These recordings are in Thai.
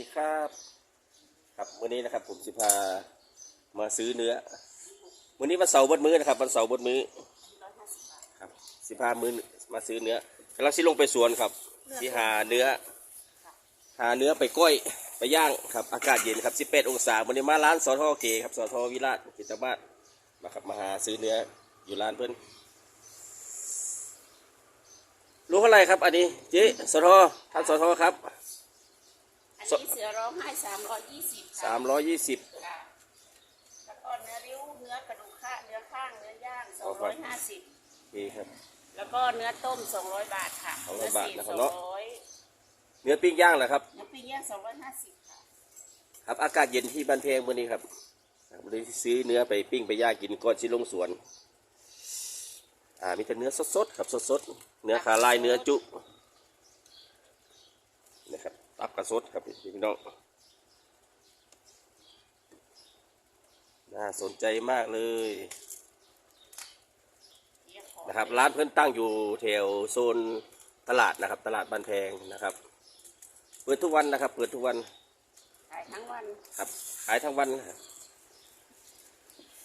ดีครับ ครับวันนี้นะครับผมสิพามาซื้อเนื้อวันนี้วันเสาร์บดมื้อนะครับวันเสาร์บดมื้อครับสิพามือมาซื้อเนื้อกำลังสิลงไปสวนครับสิหาเนื้อ หาเนื้อไปก้อยไปย่างครับอากาศเย็นครับ18องศาวันนี้มาร้านสอทอเกครับสอทอวิราชกิตบ้านมาครับมาหาซื้อเนื้ออยู่ร้านเพื่อนรู้เท่าไหร่ครับ อันนี้เจ๊สอทอท่านสอทอครับ อันนี้เสือร้องไห้สามร้อยยี่สิบสามร้อยยี่สิบค่ะแล้วก็เนื้อริ้วเนื้อกระดูกข้างเนื้อข้างเนื้อย่างสอ๋อองครัร้อบยห้าสิบนี่ครับ แล้วก็เนื้อต้มสองร้อยบาทค่ะสองร้อยบาทนะครับสเนาะองร้อยเนื้อปิ้งย่างเหรอครับ เนื้อปิ้งย่างสองร้อยห้าสิบค่ะ ครับอากาศเย็นที่บ้านเพงวันนี้ครับครับวันนี้ซื้อเนื้อไปปิ้งไปย่างกินก่อนสิลงสวน อ่ามีแต่เนื้อสดๆครับสดๆ เนื้อขาลายเนื้อจุ นะครับตับกระสดครับพี่น้องน่าสนใจมากเลยเดี๋ยวขอนะครับร้านเพื่อนตั้งอยู่แถวโซนตลาดนะครับ ตลาดบ้านแพงนะครับ เปิดทุกวันนะครับ เปิดทุกวันขายทั้งวันครับขายทั้งวันครับ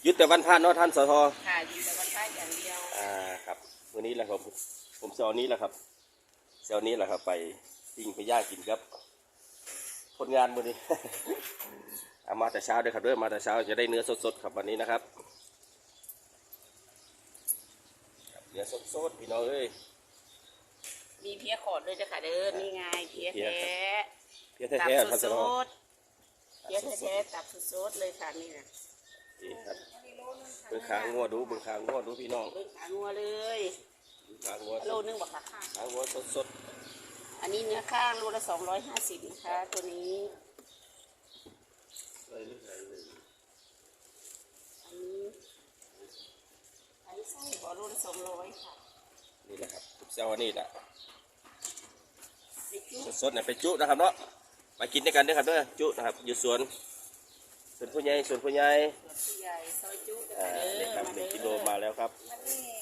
หยุดแต่วันพระเนาะท่านสทขายอยู่แต่วันท้ายอย่างเดียวอ่าครับวันนี้แหละครับผมเซลนี้แหละครับเซลนี้แหละครับ ไปปิ้งไปย่างกินครับ คนงานวันนี้ เอามาแต่เช้าด้วยครับด้วยมาแต่เช้าจะได้เนื้อสดๆครับวันนี้นะครับครับเนื้อสดๆพี่น้องเอ้ยมีเพี้ยขอดด้วยจ้ะค่ะเด้อนี่ไงเพี้ยเพี้ยแท้เพี้ยตัแท้ๆบท่านสสทดๆเพี้ยแท้ๆตับสดๆเลยค่ะนี่นะนี่ครับเบิ่งขางงัวดูเบิ่งขางงัวดูพี่น้องเบิ่งขางัวเลยเบิ่งขางงัวโลนึงบอกค่ะขางงัวสด อันนี้เนื้อข้างโลละสองร้อยห้าสิบนะคะ ตัวนี้ๆเลยเลยเลยอันนี้อันนี้ไส้บอโลละสองร้อยค่ะนี่แหละครับเซลนี่แหละพริกจุ๊บสดๆเนี่ยไปจุนะครับเนาะมากินด้วยกันเด้วยครับเด้อจุนะครับอยู่สวนสวนผู้ใหญ่สวนผู้ใหญ่ส่วนผู้ใหญ่ซอยจุ๊บอ่าเด้นี่อครับมาหนึ่เด้งกิโลอมาแล้วครับอันนี้เนื้อต้มเหรอคะ